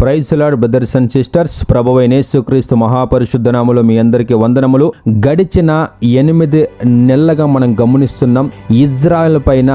Praise lord brothers and sisters. ప్రభువైన యేసుక్రీస్తు మహాపరిశుద్ధనాములు మీ అందరికీ వందనములు. గడిచిన ఎనిమిది నెలలుగా మనం గమనిస్తున్నాం. ఇజ్రాయెల్ పైన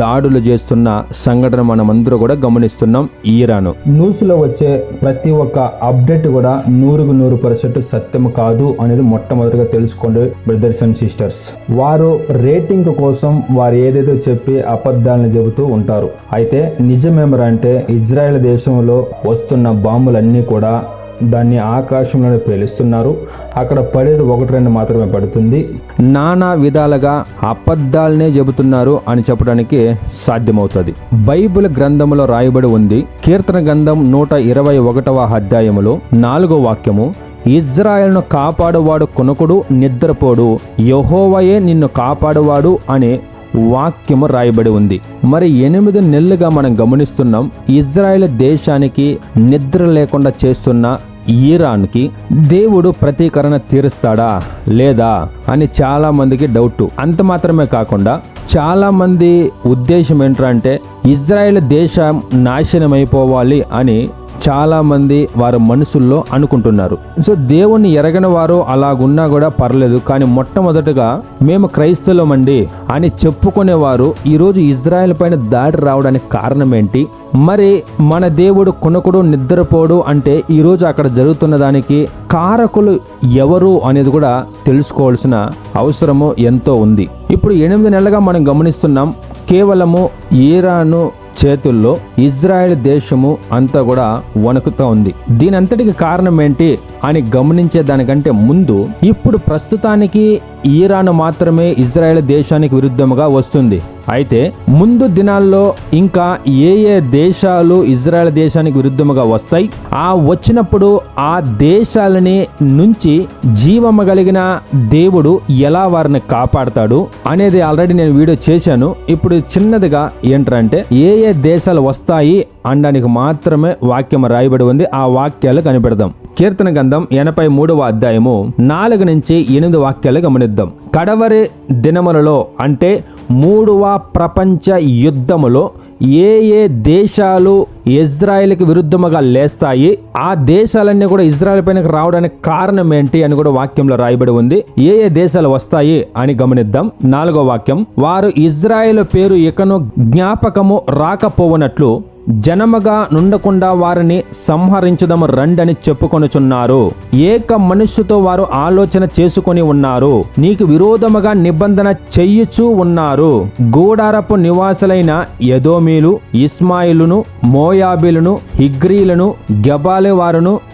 దాడులు చేస్తున్న సంఘటన మనం అందరూ కూడా గమనిస్తున్నాం. ఈరాను న్యూస్లో వచ్చే ప్రతి ఒక్క అప్డేట్ కూడా నూరుకు నూరు పర్సెంట్ సత్యం కాదు అనేది మొట్టమొదటిగా తెలుసుకోండి బ్రదర్స్ అండ్ సిస్టర్స్. వారు రేటింగ్ కోసం వారు ఏదేదో చెప్పి అబద్ధాలను చెబుతూ ఉంటారు. అయితే నిజమేమరంటే ఇజ్రాయెల్ దేశంలో వస్తున్న బాంబులన్నీ కూడా దాన్ని ఆకాశంలోనే పేలుస్తున్నారు. అక్కడ పడేది ఒకటి రెండు మాత్రమే పడుతుంది. నానా విధాలుగా అబద్ధాలనే చెబుతున్నారు అని చెప్పడానికి సాధ్యమవుతుంది. బైబిల్ గ్రంథంలో రాయబడి ఉంది కీర్తన గ్రంథం నూట ఇరవై ఒకటవ అధ్యాయములో నాలుగో వాక్యము ఇజ్రాయెల్ను కాపాడువాడు కొనుకుడు నిద్రపోడు యహోవయే నిన్ను కాపాడువాడు అనే వాక్యము రాయబడి ఉంది. మరి ఎనిమిది నెలలుగా మనం గమనిస్తున్నాం ఇజ్రాయెల్ దేశానికి నిద్ర లేకుండా చేస్తున్న ఈరాన్కి దేవుడు ప్రతీకరణ తీరుస్తాడా లేదా అని చాలా మందికి డౌట్. అంత మాత్రమే కాకుండా చాలా మంది ఉద్దేశం ఏంటంటే ఇజ్రాయెల్ దేశం నాశనమైపోవాలి అని చాలామంది వారు వారి మనసుల్లో అనుకుంటున్నారు. సో దేవుణ్ణి ఎరగని వారు అలాగున్నా కూడా పర్లేదు కానీ మొట్టమొదటగా మేము క్రైస్తవులమండి అని చెప్పుకునేవారు ఈరోజు ఇజ్రాయెల్ పైన దాడి రావడానికి కారణం ఏంటి మరి మన దేవుడు కొనకుడు నిద్రపోడు అంటే ఈరోజు అక్కడ జరుగుతున్న దానికి కారకులు ఎవరు అనేది కూడా తెలుసుకోవాల్సిన అవసరము ఎంతో ఉంది. ఇప్పుడు ఎనిమిది నెలలుగా మనం గమనిస్తున్నాం కేవలము ఈరాను చేతుల్లో ఇజ్రాయెల్ దేశము అంతా కూడా వణుకుతూ ఉంది. దీనంతటికి కారణం ఏంటి అని గమనించే దానికంటే ముందు ఇప్పుడు ప్రస్తుతానికి ఈరాన్ మాత్రమే ఇజ్రాయెల్ దేశానికి విరుద్ధముగా వస్తుంది. అయితే ముందు దినాల్లో ఇంకా ఏ ఏ దేశాలు ఇజ్రాయెల్ దేశానికి విరుద్ధముగా వస్తాయి? ఆ వచ్చినప్పుడు ఆ దేశాలని నుంచి జీవము కలిగిన దేవుడు ఎలా వారిని కాపాడతాడు అనేది ఆల్రెడీ నేను వీడియో చేశాను. ఇప్పుడు చిన్నదిగా ఏంటంటే ఏ ఏ దేశాలు వస్తాయి అనడానికి మాత్రమే వాక్యం రాయబడి ఉంది. ఆ వాక్యాలు కనిపెడదాం. కీర్తన గంధం ఎనభై మూడవ అధ్యాయము నాలుగు నుంచి ఎనిమిది వాక్యాలు గమనిద్దాం. కడవరి దినములలో అంటే మూడవ ప్రపంచ యుద్ధములో ఏ ఏ దేశాలు ఇజ్రాయెల్కి విరుద్ధముగా లేస్తాయి ఆ దేశాలన్నీ కూడా ఇజ్రాయెల్ పైనకి రావడానికి కారణం ఏంటి అని కూడా వాక్యంలో రాయబడి ఉంది. ఏ ఏ దేశాలు వస్తాయి అని గమనిద్దాం. నాలుగో వాక్యం వారు ఇజ్రాయెల్ పేరు ఇకను జ్ఞాపకము రాకపోవనట్లు జనముగా నుండకుండా వారిని సంహరించుదము రండని చెప్పుకొనుచున్నారు. ఏక మనుష్యుతో వారు ఆలోచన చేసుకొని ఉన్నారు. నీకు విరోధముగా నిబంధన చెయ్యుచూ ఉన్నారు. గూడారపు నివాసులైన యదోమీలు ఇస్మాయిలును మోయాబిలును హిగ్రీలను గెబాలే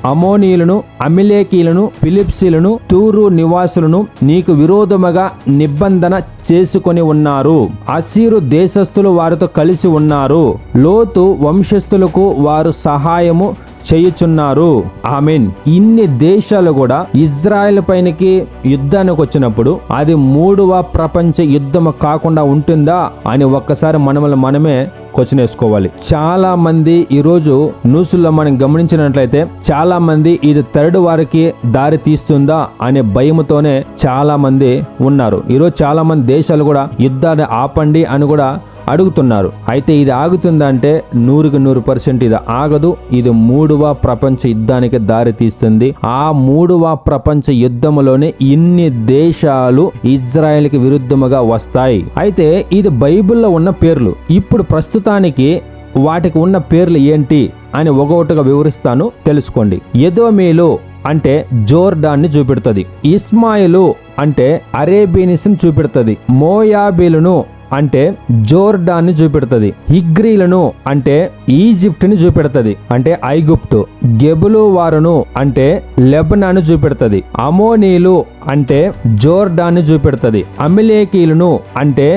అమోనీలను అమిలేకీలను ఫిలిప్సీలను తూరు నివాసులను నీకు విరోధముగా నిబంధన చేసుకొని ఉన్నారు. అసీరు దేశస్థులు వారితో కలిసి ఉన్నారు. లోతు వంశస్థులకు వారు సహాయము చేయుచున్నారు. ఆమెన్. ఇన్ని దేశాలు కూడా ఇజ్రాయెల్ పైనకి యుద్ధానికి వచ్చినప్పుడు అది మూడవ ప్రపంచ యుద్ధం కాకుండా ఉంటుందా అని ఒక్కసారి మనమల్ని మనమే క్వశ్చన్ వేసుకోవాలి. చాలా మంది ఈరోజు న్యూస్లో మనం గమనించినట్లయితే చాలా మంది ఇది థర్డ్ వారికి దారి తీస్తుందా అనే భయముతోనే చాలా మంది ఉన్నారు. ఈరోజు చాలా మంది దేశాలు కూడా యుద్ధాన్ని ఆపండి అని కూడా అడుగుతున్నారు. అయితే ఇది ఆగుతుందంటే నూరుకి నూరు పర్సెంట్ ఇది ఆగదు. ఇది మూడవ ప్రపంచ యుద్ధానికి దారి తీస్తుంది. ఆ మూడవ ప్రపంచ యుద్ధములోనే ఇన్ని దేశాలు ఇజ్రాయెల్కి విరుద్ధముగా వస్తాయి. అయితే ఇది బైబిల్లో ఉన్న పేర్లు. ఇప్పుడు ప్రస్తుతానికి వాటికి ఉన్న పేర్లు ఏంటి అని ఒకటిగా వివరిస్తాను. తెలుసుకోండి. ఎదోమేలు అంటే జోర్డాన్ని చూపెడుతుంది. ఇస్మాయిలు అంటే అరేబినిస్ని చూపెడుతుంది. మోయాబీలును అంటే జోర్డాన్ని చూపెడుతుంది హిగ్రీలను అంటే ఈజిప్ట్ని చూపెడుతుంది అంటే ఐగుప్తు గెబులు వారును అంటే లెబనాను చూపెడుతుంది అమోనీలు అంటే జోర్డాన్ని చూపెడుతుంది అమిలేకీలను అంటే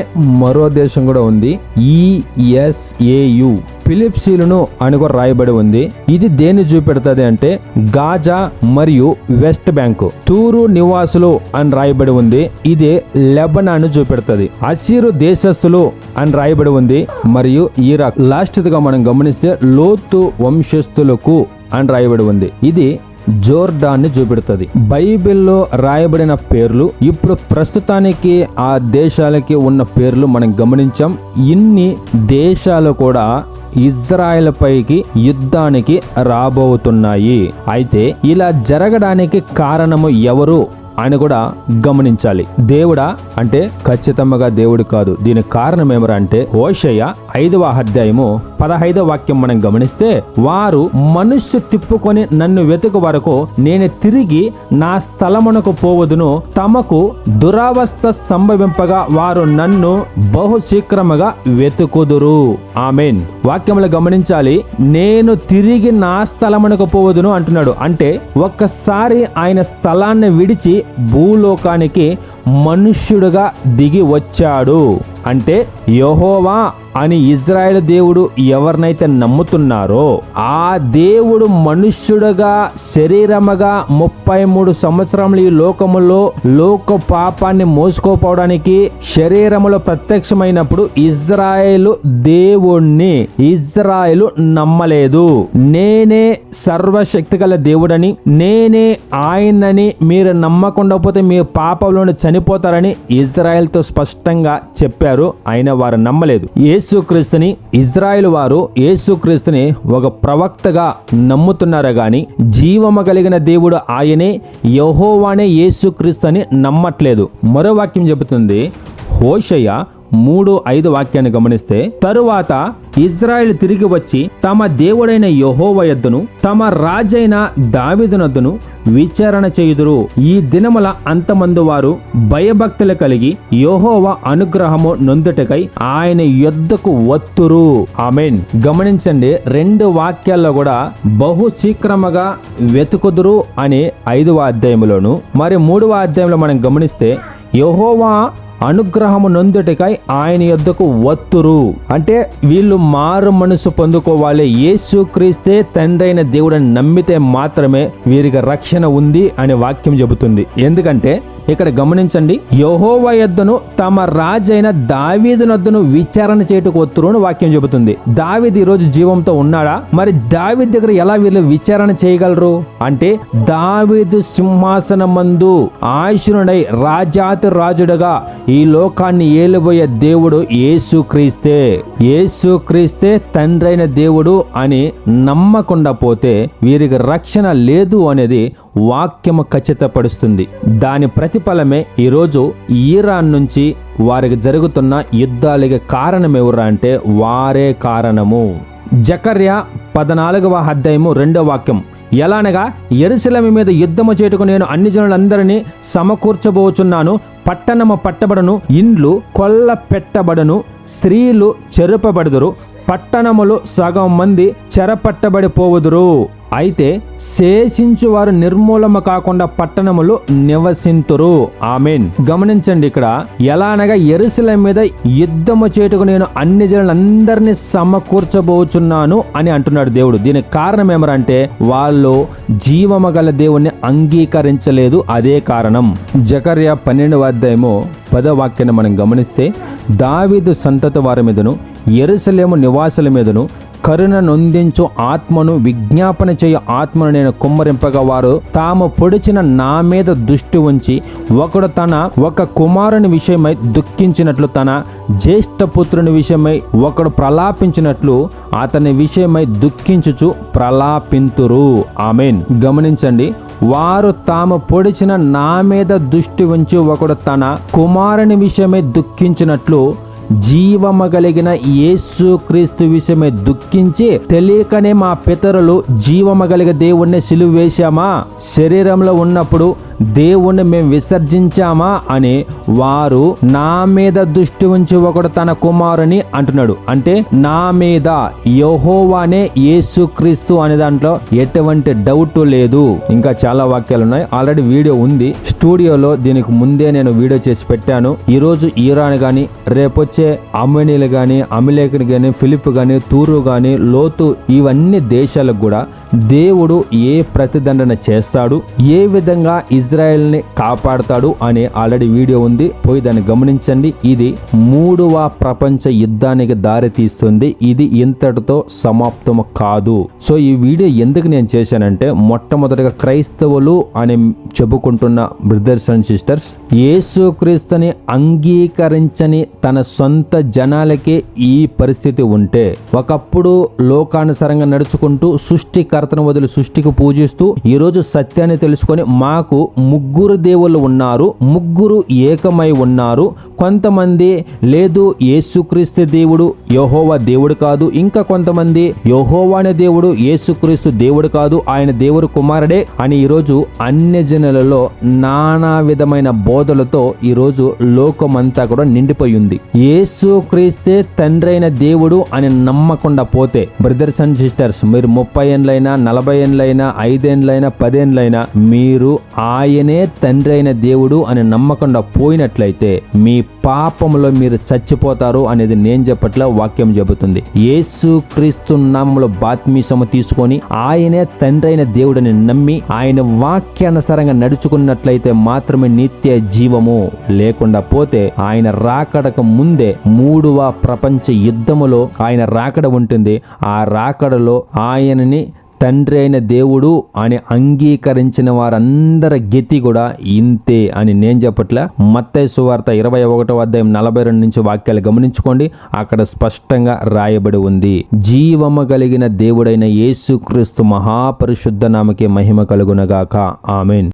మరో దేశం కూడా ఉంది ఈఎస్ఏయు ఫిలిప్సీలను అని కూడా రాయబడి ఉంది. ఇది దేన్ని చూపెడుతుంది అంటే గాజా మరియు వెస్ట్ బ్యాంకు. తూరు నివాసులు అని రాయబడి ఉంది. ఇది లెబనాన్ చూపెడుతుంది. అసీరు దేశస్థులు అని రాయబడి ఉంది. మరియు ఇరాక్. లాస్ట్గా మనం గమనిస్తే లోతు వంశస్థులకు అని రాయబడి ఉంది. ఇది జోర్డాన్ని చూపెడుతుంది. బైబిల్లో రాయబడిన పేర్లు ఇప్పుడు ప్రస్తుతానికి ఆ దేశాలకి ఉన్న పేర్లు మనం గమనించాం. ఇన్ని దేశాలు కూడా ఇజ్రాయెల్ పైకి యుద్ధానికి రాబోతున్నాయి. అయితే ఇలా జరగడానికి కారణము ఎవరు? ఆయన కూడా గమనించాలి. దేవుడా అంటే ఖచ్చితంగా దేవుడు కాదు. దీనికి కారణం ఏమరా అంటే ఓషయ్య ఐదవ అధ్యాయము పదహైదవ వాక్యం మనం గమనిస్తే వారు మనుష్య తిప్పుకొని నన్ను వెతుకు వరకు నేను తిరిగి నా స్థలమునకు పోవదును. తమకు దురావస్థ సంభవింపగా వారు నన్ను బహు శీఘ్రముగా వెతుకుదురు. ఆమెన్. వాక్యములు గమనించాలి నేను తిరిగి నా స్థలమునకు పోవదును అంటున్నాడు. అంటే ఒక్కసారి ఆయన స్థలాన్ని విడిచి భూలోకానికి మనుష్యుడుగా దిగి వచ్చాడు. అంటే యహోవా అని ఇజ్రాయెల్ దేవుడు ఎవరినైతే నమ్ముతున్నారో ఆ దేవుడు మనుష్యుడుగా శరీరముగా ముప్పై మూడు సంవత్సరములు ఈ లోకములో లోక పాపాన్ని మోసుకోపోవడానికి శరీరములో ప్రత్యక్షమైనప్పుడు ఇజ్రాయేలు దేవుణ్ణి ఇజ్రాయేలు నమ్మలేదు. నేనే సర్వశక్తి గల దేవుడని నేనే ఆయనని మీరు నమ్మకుండా పోతే మీ పాపంలోని చనిపోతారని ఇజ్రాయెల్తో స్పష్టంగా చెప్పారు. ఆయన వారు నమ్మలేదు. యేసుక్రీస్తుని ఇజ్రాయెల్ వారు యేసుక్రీస్తుని ఒక ప్రవక్తగా నమ్ముతున్నారా గాని జీవము కలిగిన దేవుడు ఆయనే యహోవానే యేసుక్రీస్తు అని నమ్మట్లేదు. మరో వాక్యం చెబుతుంది. హోషయ్య మూడు ఐదు వాక్యాన్ని గమనిస్తే తరువాత ఇజ్రాయెల్ తిరిగి వచ్చి తమ దేవుడైన యహోవ యొద్దను తమ రాజైన దావిదునొద్దను విచారణ చేయుదురు. ఈ దినముల అంతమందు వారు భయభక్తులు కలిగి యహోవ అనుగ్రహము నొందుటకై ఆయన యొద్దకు వత్తురు. ఆమెన్. గమనించండి రెండు వాక్యాల్లో కూడా బహు శీఘ్రముగా వెతుకుదురు అనే ఐదవ అధ్యాయంలోను మరి మూడవ అధ్యాయంలో మనం గమనిస్తే యహోవా అనుగ్రహము నొందుటికై ఆయన యొద్దకు వత్తురు. అంటే వీళ్ళు మారు మనసు పొందుకోవాలి. యేసు క్రీస్తే తండ్రైన దేవుడని నమ్మితే మాత్రమే వీరికి రక్షణ ఉంది అనే వాక్యం చెబుతుంది. ఎందుకంటే ఇక్కడ గమనించండి. యహోవ యొద్దను తమ రాజైన దావీదు నొద్దను విచారణ చేయటకు వత్తురు వాక్యం చెబుతుంది. దావీదు ఈరోజు రోజు జీవంతో ఉన్నాడా? మరి దావిద్ దగ్గర ఎలా వీళ్ళు విచారణ చేయగలరు? అంటే దావీదు సింహాసనమందు ఆశునుడై రాజాతి రాజుడుగా ఈ లోకాన్ని ఏలిపోయే దేవుడు యేసు క్రీస్తే. యేసు క్రీస్తే తండ్రైన దేవుడు అని నమ్మకుండా పోతే వీరికి రక్షణ లేదు అనేది వాక్యము ఖచ్చితపరుస్తుంది దాని ప్రతిఫలమే ఈరోజు ఈరాన్ నుంచి వారికి జరుగుతున్న యుద్ధాలకి కారణం ఎవరు అంటే వారే కారణము. జకర్య పద్నాలుగవ అధ్యాయము రెండో వాక్యం. ఎలానగా ఎరుసలమి మీద యుద్ధము చేటుకు నేను అన్ని జనులందరినీ సమకూర్చబోచున్నాను. పట్టణము పట్టబడను ఇండ్లు కొల్ల పెట్టబడను స్త్రీలు చెరుపబడుదురు పట్టణములు సగం మంది చెరపట్టబడిపోవుదురు. అయితే శేషించు వారు నిర్మూలము కాకుండా పట్టణములు నివసింతురు. ఆమెన్. గమనించండి ఇక్కడ ఎలా అనగా ఎరుసల మీద యుద్ధము చేటుకు నేను అన్ని జనులందరినీ సమకూర్చబోచున్నాను అని అంటున్నాడు దేవుడు. దీనికి కారణం ఏమరంటే వాళ్ళు జీవము గల దేవుణ్ణి అంగీకరించలేదు. అదే కారణం. జకర్య పన్నెండవ అధ్యాయము పదో వాక్యాన్ని మనం గమనిస్తే దావీదు సంతత వారి మీదను ఎరుసలేము నివాసుల మీదను కరుణ నొందించు ఆత్మను విజ్ఞాపన చేయ ఆత్మను నేను కుమ్మరింపగా వారు తాము పొడిచిన నా మీద దృష్టి ఉంచి ఒకడు తన ఒక కుమారుని విషయమై దుఃఖించినట్లు తన జ్యేష్ఠ పుత్రుని విషయమై ఒకడు ప్రలాపించినట్లు అతని విషయమై దుఃఖించుచు ప్రలాపింతురు. ఆమెన్. గమనించండి వారు తాము పొడిచిన నా మీద దృష్టి ఉంచి ఒకడు తన కుమారుని విషయమై దుఃఖించినట్లు జీవమగలిగిన యేసు క్రీస్తు విషయమై దుఃఖించి తెలియకనే మా పితరులు జీవమగలిగ దేవుణ్ణి సిలువ వేశామా శరీరంలో ఉన్నప్పుడు దేవుణ్ణి మేము విసర్జించామా? అని వారు నా మీద దృష్టి ఉంచి ఒకడు తన కుమారుని అంటున్నాడు. అంటే నా మీద యహోవానే యేసు క్రీస్తు అనే దాంట్లో ఎటువంటి డౌట్ లేదు. ఇంకా చాలా వాక్యాలు ఉన్నాయి ఆల్రెడీ వీడియో ఉంది. స్టూడియోలో దీనికి ముందే నేను వీడియో చేసి పెట్టాను. ఈరోజు ఈరాన్ కానీ రేపు వచ్చే అమ్మనీలు కానీ అమిలేకుని కానీ ఫిలిప్ కానీ తూరు కానీ లోతు ఇవన్నీ దేశాలకు కూడా దేవుడు ఏ ప్రతిదండన చేస్తాడు ఏ విధంగా ఇజ్రాయెల్ని కాపాడతాడు అనే ఆల్రెడీ వీడియో ఉంది. పోయి దాన్ని గమనించండి. ఇది మూడవ ప్రపంచ యుద్ధానికి దారి తీస్తుంది. ఇది ఇంతటితో సమాప్తం కాదు. సో ఈ వీడియో ఎందుకు నేను చేశానంటే మొట్టమొదటిగా క్రైస్తవులు అని చెప్పుకుంటున్న బ్రదర్స్ అండ్ సిస్టర్స్ యేసుక్రీస్తుని అంగీకరించని తన సొంత జనాలకే ఈ పరిస్థితి ఉంటే ఒకప్పుడు లోకానుసారంగా నడుచుకుంటూ సృష్టికర్తను వదిలి సృష్టికి పూజిస్తూ ఈరోజు సత్యాన్ని తెలుసుకొని మాకు ముగ్గురు దేవుళ్ళు ఉన్నారు ముగ్గురు ఏకమై ఉన్నారు. కొంతమంది లేదు యేసుక్రీస్తు దేవుడు యహోవా దేవుడు కాదు. ఇంకా కొంతమంది యహోవా అనే దేవుడు యేసుక్రీస్తు దేవుడు కాదు. ఆయన దేవుడు కుమారుడే అని ఈరోజు అన్య జనులలో నానా విధమైన బోధలతో ఈరోజు లోకమంతా కూడా నిండిపోయి ఉంది యేసు క్రీస్తే తండ్రైన దేవుడు అని నమ్మకుండా పోతే బ్రదర్స్ అండ్ సిస్టర్స్ మీరు ముప్పై ఏండ్లైనా నలభై ఏండ్లైనా ఐదేండ్లైనా పదేండ్లైనా మీరు ఆయనే తండ్రైన దేవుడు అని నమ్మకుండా పోయినట్లయితే మీ పాపములో మీరు చచ్చిపోతారు అనేది నేను చెప్పట్ల వాక్యం చెబుతుంది. యేసు క్రీస్తు నామంలో బాత్మీసము తీసుకొని ఆయనే తండ్రైన దేవుడని దేవుడిని నమ్మి ఆయన వాక్యానుసారంగా నడుచుకున్నట్లయితే మాత్రమే నిత్య జీవము. లేకుండా పోతే ఆయన రాకడక ముందే మూడవ ప్రపంచ యుద్ధములో ఆయన రాకడ ఉంటుంది. ఆ రాకడలో ఆయనని తండ్రి అయిన దేవుడు అని అంగీకరించిన వారందరి గతి కూడా ఇంతే అని నేను చెప్పట్లే. మత్తయి సువార్త ఇరవై ఒకటో అధ్యాయం నలభై రెండు నుంచి వాక్యాలు గమనించుకోండి. అక్కడ స్పష్టంగా రాయబడి ఉంది. జీవము కలిగిన దేవుడైన యేసుక్రీస్తు మహాపరిశుద్ధ నామకే మహిమ కలుగునగాక. ఆమెన్.